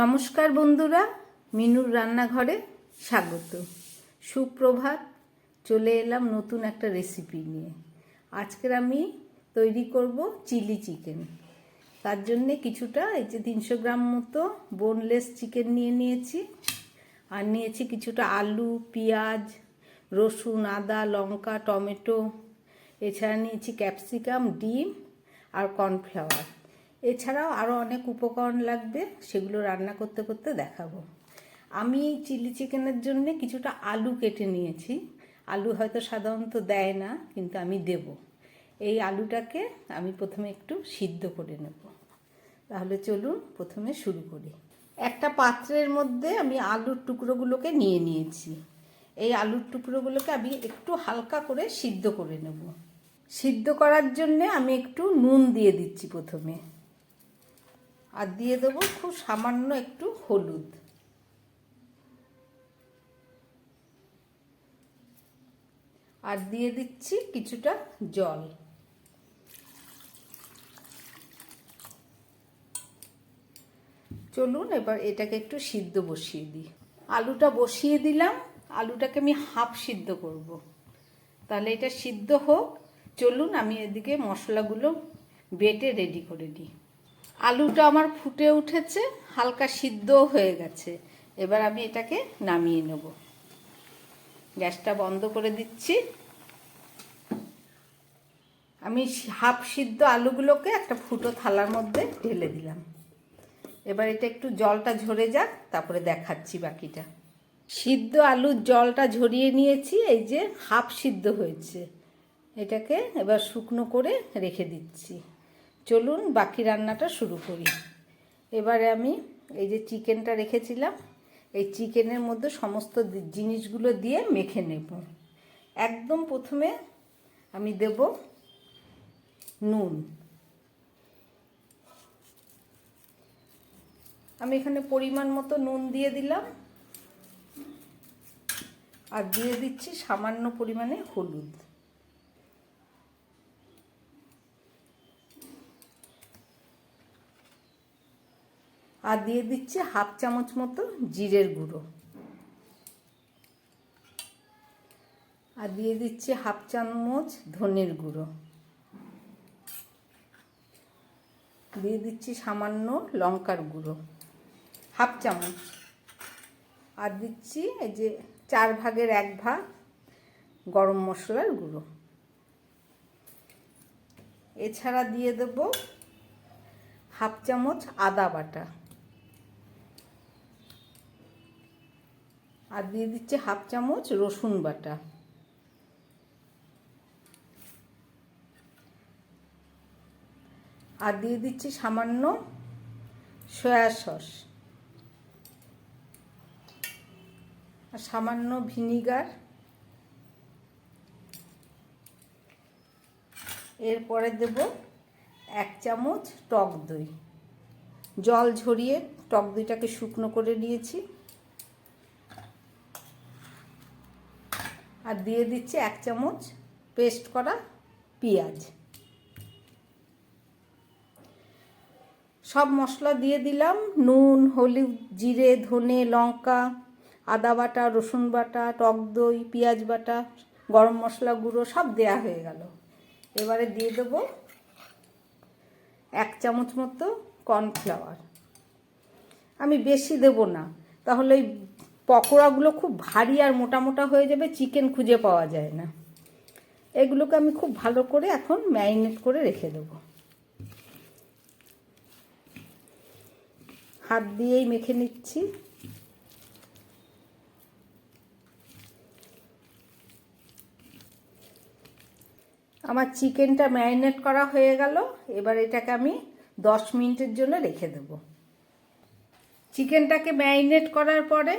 নমস্কার বন্ধুরা, মিনুর রান্নাঘরে স্বাগত। সুপ্রভাত, চলে এলাম নতুন একটা রেসিপি নিয়ে। আজকের আমি তৈরি করব চিলি চিকেন তার জন্যে কিছুটা এই যে তিনশো গ্রাম মতো বোনলেস চিকেন নিয়ে নিয়েছি। আর নিয়েছি কিছুটা আলু, পেঁয়াজ, রসুন, আদা, লঙ্কা, টমেটো। এছাড়া নিয়েছি ক্যাপসিকাম ডিম আর কর্নফ্লাওয়ার এছাড়াও আরও অনেক উপকরণ লাগবে, সেগুলো রান্না করতে করতে দেখাবো। আমি চিলি চিকেনের জন্য কিছুটা আলু কেটে নিয়েছি। আলু হয়তো সাধারণত দেয় না, কিন্তু আমি দেব। এই আলুটাকে আমি প্রথমে একটু সিদ্ধ করে নেব। তাহলে চলুন প্রথমে শুরু করি। একটা পাত্রের মধ্যে আমি আলুর টুকরোগুলোকে নিয়ে নিয়েছি। এই আলুর টুকরোগুলোকে আমি একটু হালকা করে সিদ্ধ করে নেব। সিদ্ধ করার জন্যে আমি একটু নুন দিয়ে দিচ্ছি প্রথমে। আর দিয়ে দেবো খুব সামান্য একটু হলুদ। আর দিয়ে দিচ্ছি কিছুটা জল। চলুন এবার এটাকে একটু সিদ্ধ বসিয়ে দিই। আলুটা বসিয়ে দিলাম, আলুটাকে আমি হাফ সিদ্ধ করব। তাহলে এটা সিদ্ধ হোক। চলুন আমি এদিকে মশলাগুলো বেটে রেডি করে দিই। আলুটা আমার ফুটে উঠেছে, হালকা সিদ্ধ হয়ে গেছে। এবার আমি এটাকে নামিয়ে নেব। গ্যাসটা বন্ধ করে দিচ্ছি। আমি হাফ সিদ্ধ আলুগুলোকে একটা ফুটো থালার মধ্যে ঢেলে দিলাম। এবার এটা একটু জলটা ঝরে যাক, তারপরে দেখাচ্ছি বাকিটা। সিদ্ধ আলুর জলটা ঝরিয়ে নিয়েছি, এই যে হাফ সিদ্ধ হয়েছে। এটাকে এবার শুকনো করে রেখে দিচ্ছি। চলুন বাকি রান্নাটা শুরু করি। এবারে আমি এই যে চিকেনটা রেখেছিলাম, এই চিকেনের মধ্যে সমস্ত জিনিসগুলো দিয়ে মেখে নেব। একদম প্রথমে আমি দেব নুন। আমি এখানে পরিমাণ মতো নুন দিয়ে দিলাম। আর দিয়ে দিচ্ছি সামান্য পরিমাণে হলুদ। আর দিয়ে দিচ্ছি হাফ চামচ মতো জিরের গুঁড়ো। আর দিয়ে দিচ্ছি হাফ চামচ ধনের গুঁড়ো। দিয়ে দিচ্ছি সামান্য লঙ্কার গুঁড়ো, হাফ চামচ। আর দিচ্ছি এই যে চার ভাগের এক ভাগ গরম মশলার গুঁড়ো। এছাড়া দিয়ে দেব হাফ চামচ আদা বাটা। আর দিয়ে দিচ্ছে হাফ চামচ রসুন বাটা। আর দিয়ে দিচ্ছি সামান্য সয়া সস। আর সামান্য ভিনিগার। এরপরে দেব এক চামচ টক দই। জল ঝরিয়ে টক দইটাকে শুকনো করে নিয়েছি। আর দিয়ে দিচ্ছি এক চামচ পেস্ট করা পেঁয়াজ। সব মশলা দিয়ে দিলাম, নুন, হলুদ, জিরে, ধনে, লঙ্কা, আদা বাটা, রসুন বাটা, টক দই, পেঁয়াজ বাটা, গরম মশলা গুঁড়ো সব দেয়া হয়ে গেল। এবারে দিয়ে দেব এক চামচ মতো কর্নফ্লাওয়ার। আমি বেশি দেব না, তাহলে ওই পকোড়াগুলো খুব ভারী আর মোটা মোটা হয়ে যাবে চিকেন খুঁজে পাওয়া যায় না। এগুলোকে আমি খুব ভালো করে এখন ম্যারিনেট করে রেখে দেব। হাত দিয়েই মেখে নিচ্ছি। আমার চিকেনটা ম্যারিনেট করা হয়ে গেল। এবার এটাকে আমি দশ মিনিটের জন্য রেখে দেব। চিকেনটাকে ম্যারিনেট করার পরে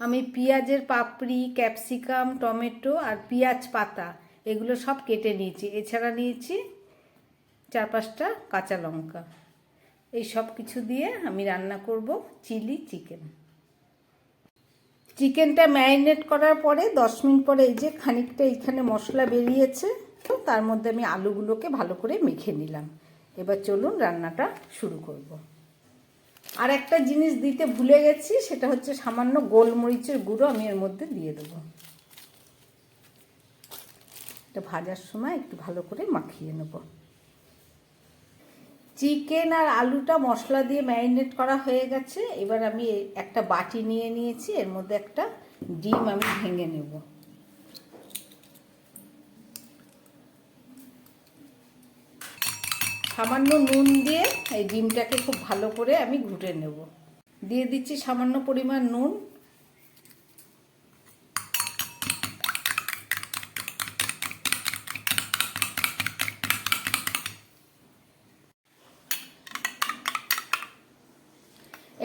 আমি পেঁয়াজের পাপড়ি, ক্যাপসিকাম, টমেটো আর পেঁয়াজ পাতা, এগুলো সব কেটে নিয়েছি। এছাড়া নিয়েছি চার পাঁচটা কাঁচা লঙ্কা। এই সব কিছু দিয়ে আমি রান্না করব চিলি চিকেন। চিকেনটা ম্যারিনেট করার পরে দশ মিনিট পরে এই যে খানিকটা এইখানে মশলা বেরিয়েছে তার মধ্যে আমি আলুগুলোকে ভালো করে মেখে নিলাম। এবার চলুন রান্নাটা শুরু করব। আর একটা জিনিস দিতে ভুলে গেছি, সেটা হচ্ছে সামান্য গোলমরিচের গুঁড়ো আমি এর মধ্যে দিয়ে দেবো। এটা ভাজার সময় একটু ভালো করে মাখিয়ে নেব। চিকেন আর আলুটা মশলা দিয়ে ম্যারিনেট করা হয়ে গেছে, এবার আমি একটা বাটি নিয়ে নিয়েছি, এর মধ্যে একটা ডিম আমি ভেঙে নেব। সামান্য নুন দিয়ে এই ডিমটাকে খুব ভালো করে আমি ঘুটে নেব। দিয়ে দিচ্ছি সামান্য পরিমাণ নুন।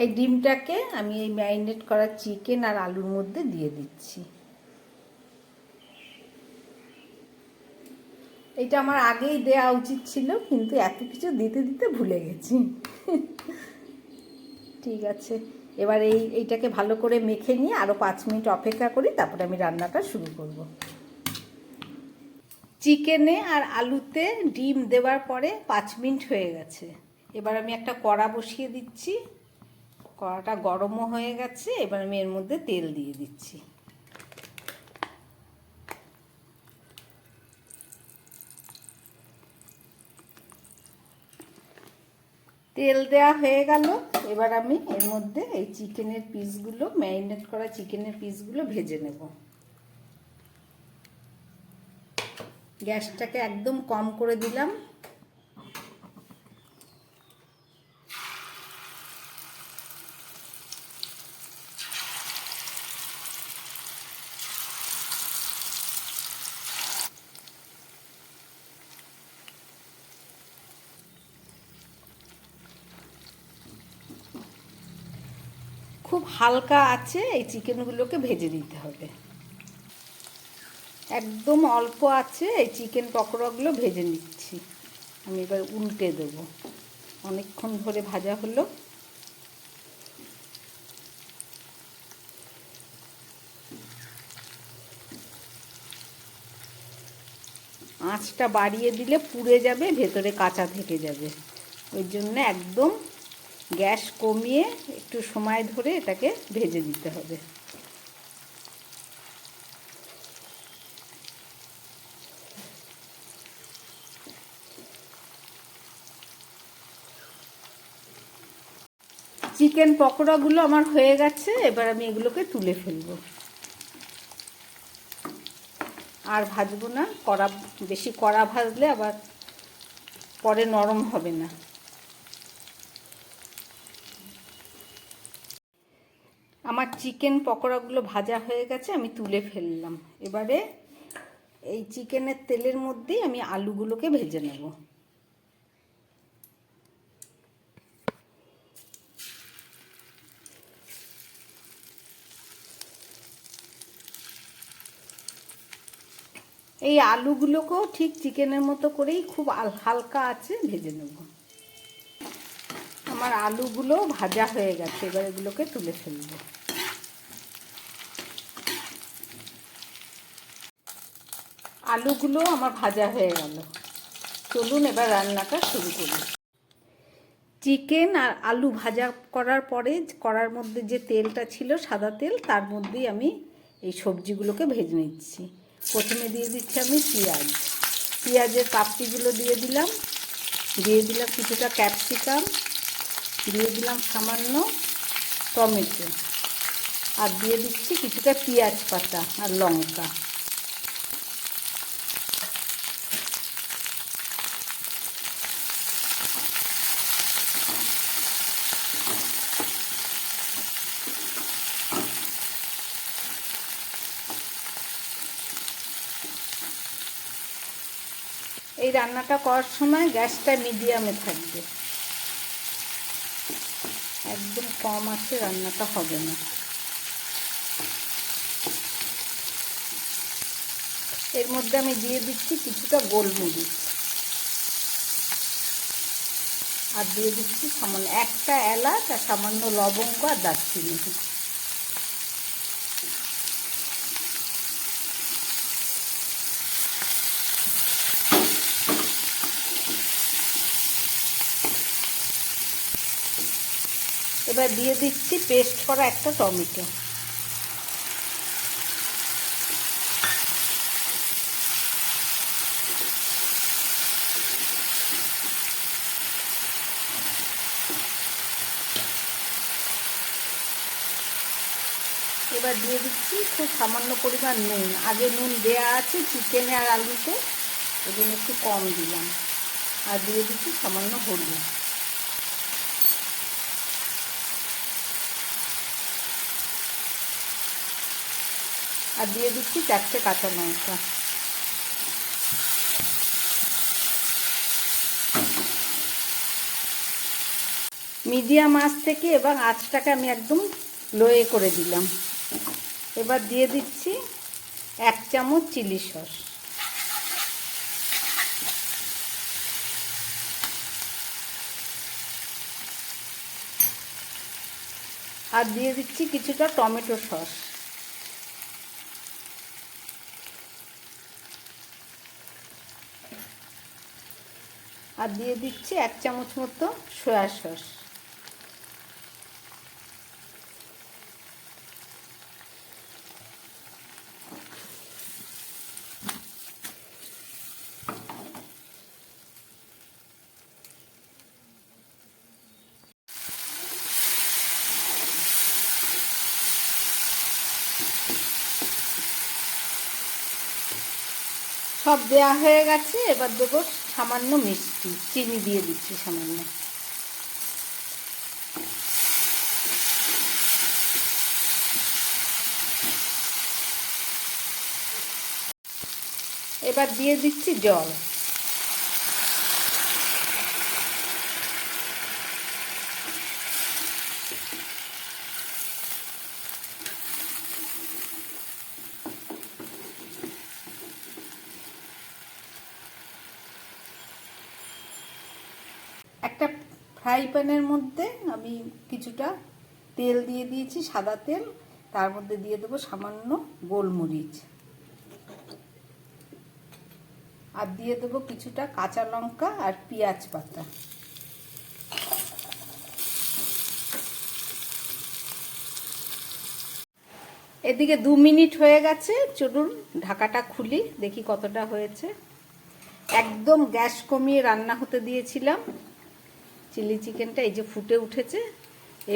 এই ডিমটাকে আমি এই ম্যারিনেট করা চিকেন আর আলুর মধ্যে দিয়ে দিচ্ছি। এটা আমার আগেই দেওয়া উচিত ছিল, কিন্তু এত কিছু দিতে দিতে ভুলে গেছি। ঠিক আছে, এবার এই, এইটাকে ভালো করে মেখে নিয়ে আরও পাঁচ মিনিট অপেক্ষা করি, তারপরে আমি রান্নাটা শুরু করব। চিকেনে আর আলুতে ডিম দেওয়ার পরে পাঁচ মিনিট হয়ে গেছে। এবার আমি একটা কড়া বসিয়ে দিচ্ছি। কড়াটা গরমও হয়ে গেছে, এবার আমি এর মধ্যে তেল দিয়ে দিচ্ছি। তেল দেওয়া হয়ে গেল। এবার আমি এর মধ্যে এই চিকেনের পিসগুলো, ম্যারিনেট করা চিকেনের পিসগুলো ভেজে নেব। গ্যাসটাকে একদম কম করে দিলাম খুব হালকা আছে, এই চিকেনগুলোকে ভেজে দিতে হবে। একদম অল্প আছে, এই চিকেন পকোড়াগুলো ভেজে নিচ্ছি। আমি এবার উল্টে দেব। অনেকক্ষণ ধরে ভাজা হলো। আঁচটা বাড়িয়ে দিলে পুড়ে যাবে, ভেতরে কাঁচা থেকে যাবে। ওই জন্য একদম গ্যাস কমিয়ে একটু সময় ধরে এটাকে ভেজে দিতে হবে। চিকেন পকোড়াগুলো আমার হয়ে গেছে, এবার আমি এগুলোকে তুলে ফেলব। আর ভাজবো না, কড়া, বেশি কড়া ভাজলে আবার পরে নরম হবে না আমার চিকেন পকোড়াগুলো ভাজা হয়ে গেছে, আমি তুলে ফেললাম। এবারে এই চিকেনের তেলের মধ্যেই আমি আলুগুলোকে ভেজে নেব। এই আলুগুলোকেও ঠিক চিকেনের মতো করেই খুব হালকা আছে ভেজে নেব। আমার আলুগুলো ভাজা হয়ে গেছে, এবার এগুলোকে তুলে ফেলব। আলুগুলো আমার ভাজা হয়ে গেল। চলুন এবার রান্নাটা শুরু করি। চিকেন আর আলু ভাজা করার পরে করার মধ্যে যে তেলটা ছিল, সাদা তেল, তার মধ্যেই আমি এই সবজিগুলোকে ভেজে নিচ্ছি। প্রথমে দিয়ে দিচ্ছি আমি পেঁয়াজ। পেঁয়াজের পাপড়িগুলো দিয়ে দিলাম। দিয়ে দিলাম কিছুটা ক্যাপসিকাম। দিয়ে দিলাম সামান্য টমেটো। আর দিয়ে দিচ্ছি কিছুটা পেঁয়াজ পাতা আর লঙ্কা। এই রান্নাটা করার সময় গ্যাসটা মিডিয়ামে থাকবে। একদম কম আছে, রান্নাটা হবে না। এর মধ্যে আমি দিয়ে দিচ্ছি কিছুটা গোলমরিচ। আর দিয়ে দিচ্ছি সামান্য একটা এলাচ আর সামান্য লবঙ্গ আর দারচিনি। এবার দিয়ে দিচ্ছি পেস্ট করা একটা টমেটো। এবার দিয়ে দিচ্ছি খুব সামান্য পরিমাণ নুন। আগে নুন দেয়া আছে চিকেনে আর আলুতে ওই জন্য একটু কম দিলাম। আর দিয়ে দিচ্ছি সামান্য হলুদ। আর দিয়ে দিচ্ছি চারটে কাঁচা লঙ্কা। মিডিয়াম আঁচ থেকে এবার আঁচটাকে আমি একদম লোয়ে করে দিলাম। এবার দিয়ে দিচ্ছি এক চামচ চিলি সস। আর দিয়ে দিচ্ছি কিছুটা টমেটো সস। আর দিয়ে দিচ্ছি এক চামচ মতো সয়া সস। সব দেয়া হয়ে গেছে এবার দেবো সামান্য মিষ্টি চিনি দিয়ে দিচ্ছি সামান্য। এবার দিয়ে দিচ্ছি জল একটা ফ্রাই প্যানের মধ্যে আমি কিছুটা তেল দিয়ে দিয়েছি, সাদা তেল। তার মধ্যে দিয়ে দেবো সামান্য গোলমরিচ। আর দিয়ে দেবো কিছুটা কাঁচা লঙ্কা আর পেঁয়াজ পাতা। এদিকে দু মিনিট হয়ে গেছে, চলুন ঢাকাটা খুলি, দেখি কতটা হয়েছে। একদম গ্যাস কমিয়ে রান্না হতে দিয়েছিলাম। চিলি চিকেনটা এই যে ফুটে উঠেছে,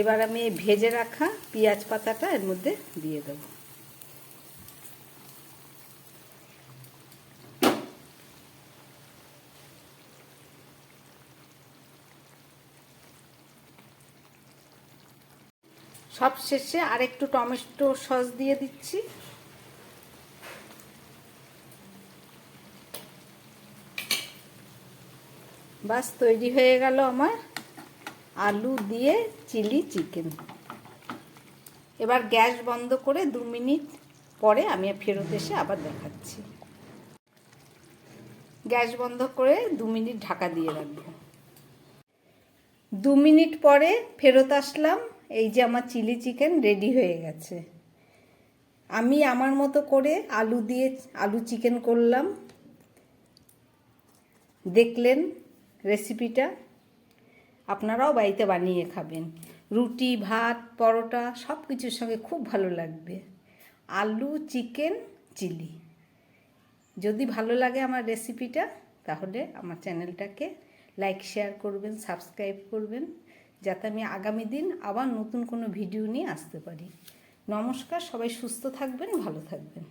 এবার আমি ভেজে রাখা পেঁয়াজ পাতাটা এর মধ্যে দিয়ে দেব। সব শেষে আর একটু টমেটো সস দিয়ে দিচ্ছি। বাস তৈরি হয়ে গেল আমার। আলু দিয়ে চিলি চিকেন। এবার গ্যাস বন্ধ করে দু মিনিট পরে আমি ফেরত এসে আবার দেখাচ্ছি। গ্যাস বন্ধ করে দু মিনিট ঢাকা দিয়ে রাখব। দু মিনিট পরে ফেরত আসলাম। এই যে আমার চিলি চিকেন রেডি হয়ে গেছে। আমি আমার মতো করে আলু দিয়ে আলু চিকেন করলাম। দেখলেন রেসিপিটা আপনারাও বাড়িতে বানিয়ে খাবেন। রুটি, ভাত, পরোটা সব কিছুর সঙ্গে খুব ভালো লাগবে। আলু, চিকেন, চিলি। যদি ভালো লাগে আমার রেসিপিটা, তাহলে আমার চ্যানেলটাকে লাইক, শেয়ার করবেন, সাবস্ক্রাইব করবেন, যাতে আমি আগামী দিন আবার নতুন কোনো ভিডিও নিয়ে আসতে পারি। নমস্কার, সবাই সুস্থ থাকবেন, ভালো থাকবেন।